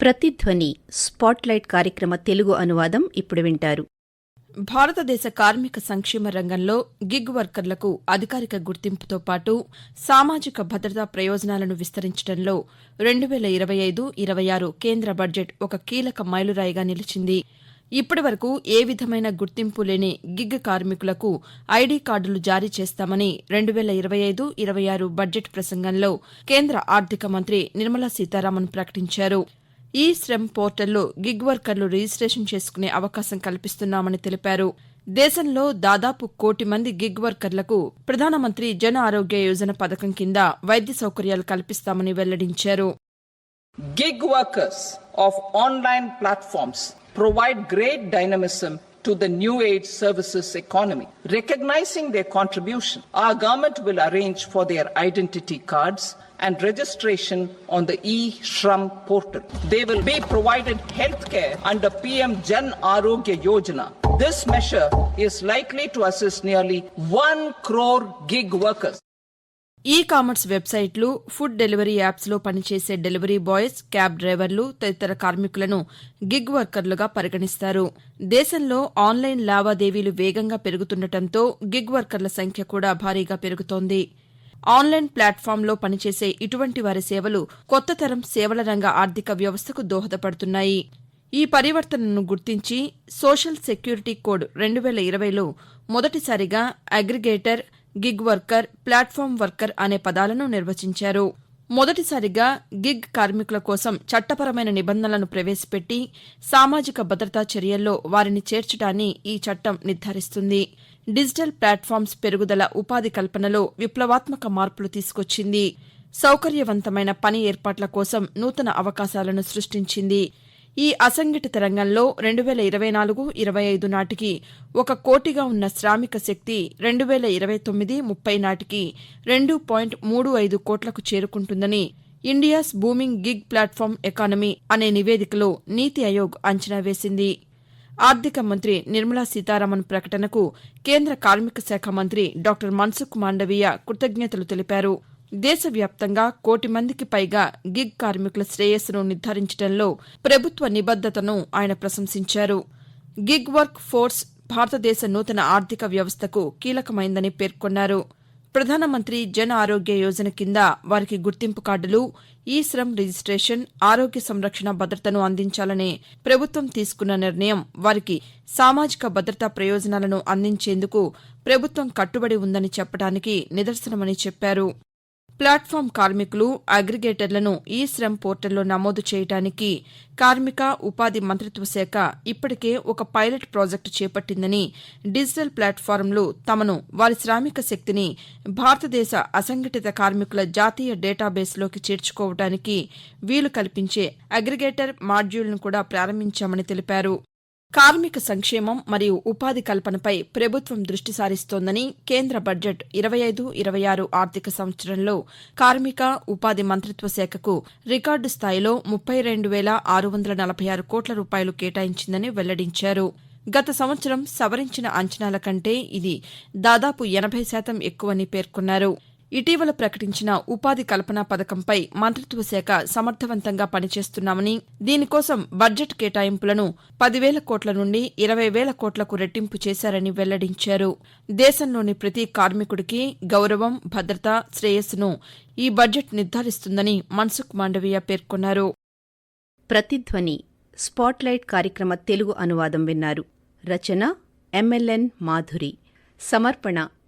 ప్రతిధ్వని spotlight కార్యక్రమ తెలుగు అనువాదం ఇప్పుడు వింటారు. భారతదేశ కార్మిక సంక్షేమ రంగంలో గిగ్ వర్కర్లకు అధికారిక గుర్తింపుతో పాటు సామాజిక భద్రతా ప్రయోజనాలను విస్తరించడంలో రెండు వేల ఇరవై ఐదు ఇరవై ఆరు కేంద్ర బడ్జెట్ ఒక కీలక మైలురాయిగా నిలిచింది. ఇప్పటి వరకు ఏ విధమైన గుర్తింపు లేని గిగ్ కార్మికులకు ఐడీ కార్డులు జారీ చేస్తామని రెండు వేల ఇరవై ఐదు ఇరవై ఆరు బడ్జెట్ ప్రసంగంలో కేంద్ర ఆర్థిక మంత్రి నిర్మలా సీతారామన్ ప్రకటించారు. ఈ శ్రమ్ పోర్టల్లో గిగ్ వర్కర్లు రిజిస్ట్రేషన్ చేసుకునే అవకాశం కల్పిస్తున్నామని తెలిపారు. దేశంలో దాదాపు కోటి మంది గిగ్ వర్కర్లకు ప్రధానమంత్రి జన ఆరోగ్య యోజన పథకం కింద వైద్య సౌకర్యాలు కల్పిస్తామని వెల్లడించారు. Gig workers of online platforms provide great dynamism to the new age services economy. Recognizing their contribution, our government will arrange for their identity cards and registration on the e-Shram portal. They will be provided healthcare under PM Jan Arogya Yojana. This measure is likely to assist nearly 1 crore gig workers. E commerce వెబ్సైట్లు food delivery యాప్స్లో పనిచేసే delivery boys cab డ్రైవర్లు తదితర కార్మికులను gig వర్కర్లుగా పరిగణిస్తారు. దేశంలో online లావాదేవీలు వేగంగా పెరుగుతుండటంతో గిగ్ వర్కర్ల సంఖ్య కూడా భారీగా పెరుగుతోంది. ఆన్లైన్ ప్లాట్ఫామ్లో పనిచేసే ఇటువంటి వారి సేవలు కొత్త తరం సేవల రంగ ఆర్థిక వ్యవస్థకు దోహదపడుతున్నాయి. ఈ పరివర్తనను గుర్తించి సోషల్ సెక్యూరిటీ కోడ్ రెండు వేల ఇరవైలో మొదటిసారిగా aggregator gig worker platform worker అనే పదాలను నిర్వచించారు. మొదటిసారిగా గిగ్ కార్మికుల కోసం చట్టపరమైన నిబంధనలను ప్రవేశపెట్టి సామాజిక భద్రతా చర్యల్లో వారిని చేర్చడాన్ని ఈ చట్టం నిర్ధారిస్తుంది. డిజిటల్ ప్లాట్ఫామ్స్ పెరుగుదల ఉపాధి కల్పనలో విప్లవాత్మక మార్పులు తీసుకొచ్చింది. సౌకర్యవంతమైన పని ఏర్పాట్ల కోసం నూతన అవకాశాలను సృష్టించింది. ఈ అసంఘటిత రంగంలో రెండు వేల ఇరవై నాలుగు ఇరవై ఐదు నాటికి ఒక కోటిగా ఉన్న శ్రామిక శక్తి రెండు వేల ఇరవై తొమ్మిది ముప్పై నాటికి రెండు పాయింట్ మూడు ఐదు కోట్లకు చేరుకుంటుందని India's booming gig platform economy అనే నివేదికలో నీతి ఆయోగ్ అంచనా వేసింది. ఆర్థిక మంత్రి నిర్మలా సీతారామన్ ప్రకటనకు కేంద్ర కార్మిక శాఖ మంత్రి డాక్టర్ మన్సుఖ్ మాండవీయ కృతజ్ఞతలు తెలిపారు. దేశవ్యాప్తంగా కోటి మందికి పైగా గిగ్ కార్మికుల శ్రేయస్సును నిర్ధారించడంలో ప్రభుత్వ నిబద్దతను ఆయన ప్రశంసించారు. గిగ్ వర్క్ ఫోర్స్ భారతదేశ నూతన ఆర్థిక వ్యవస్థకు కీలకమైందని పేర్కొన్నారు. ప్రధానమంత్రి జన్ ఆరోగ్య యోజన కింద వారికి గుర్తింపు కార్డులు ఈ శ్రమ్ రిజిస్ట్రేషన్ ఆరోగ్య సంరక్షణ భద్రతను అందించాలనే ప్రభుత్వం తీసుకున్న నిర్ణయం వారికి సామాజిక భద్రతా ప్రయోజనాలను అందించేందుకు ప్రభుత్వం కట్టుబడి ఉందని చెప్పడానికి నిదర్శనమని చెప్పారు. ప్లాట్ఫామ్ కార్మికులు అగ్రిగేటర్లను ఈ శ్రమ్ పోర్టల్లో నమోదు చేయడానికి కార్మిక ఉపాధి మంత్రిత్వ శాఖ ఇప్పటికే ఒక పైలట్ ప్రాజెక్టు చేపట్టిందని డిజిటల్ ప్లాట్ఫారంలు తమను వారి శ్రామిక శక్తిని భారతదేశ అసంఘటిత కార్మికుల జాతీయ డేటాబేస్లోకి చేర్చుకోవడానికి వీలు కల్పించే అగ్రిగేటర్ మాడ్యూల్ను కూడా ప్రారంభించామని తెలిపారు. కార్మిక సంక్షేమం మరియు ఉపాధి కల్పనపై ప్రభుత్వం దృష్టి సారిస్తోందని కేంద్ర బడ్జెట్ ఇరవై ఐదు ఇరవై ఆరు ఆర్థిక సంవత్సరంలో కార్మిక ఉపాధి మంత్రిత్వ శాఖకు రికార్డు స్థాయిలో ముప్పై రెండు వేల ఆరు వందల నలభై ఆరు కోట్ల రూపాయలు కేటాయించిందని వెల్లడించారు. గత సంవత్సరం సవరించిన అంచనాల కంటే ఇది దాదాపు ఎనభై శాతం ఎక్కువని పేర్కొన్నారు. ఇటీవల ప్రకటించిన ఉపాధి కల్పన పథకంపై మంత్రిత్వ శాఖ సమర్థవంతంగా పనిచేస్తున్నామని దీనికోసం బడ్జెట్ కేటాయింపులను పదివేల కోట్ల నుండి ఇరవై వేల కోట్లకు రెట్టింపు చేశారని వెల్లడించారు. దేశంలోని ప్రతి కార్మికుడికి గౌరవం భద్రత శ్రేయస్సును ఈ బడ్జెట్ నిర్ధారిస్తుందని మన్సుఖ్ మాండవీయ పేర్కొన్నారు. ప్రతిధ్వని స్పాట్లైట్ కార్యక్రమ తెలుగు అనువాదం విన్నారు. రచన ఎంఎల్ఎన్ మాధురి. సమర్పణ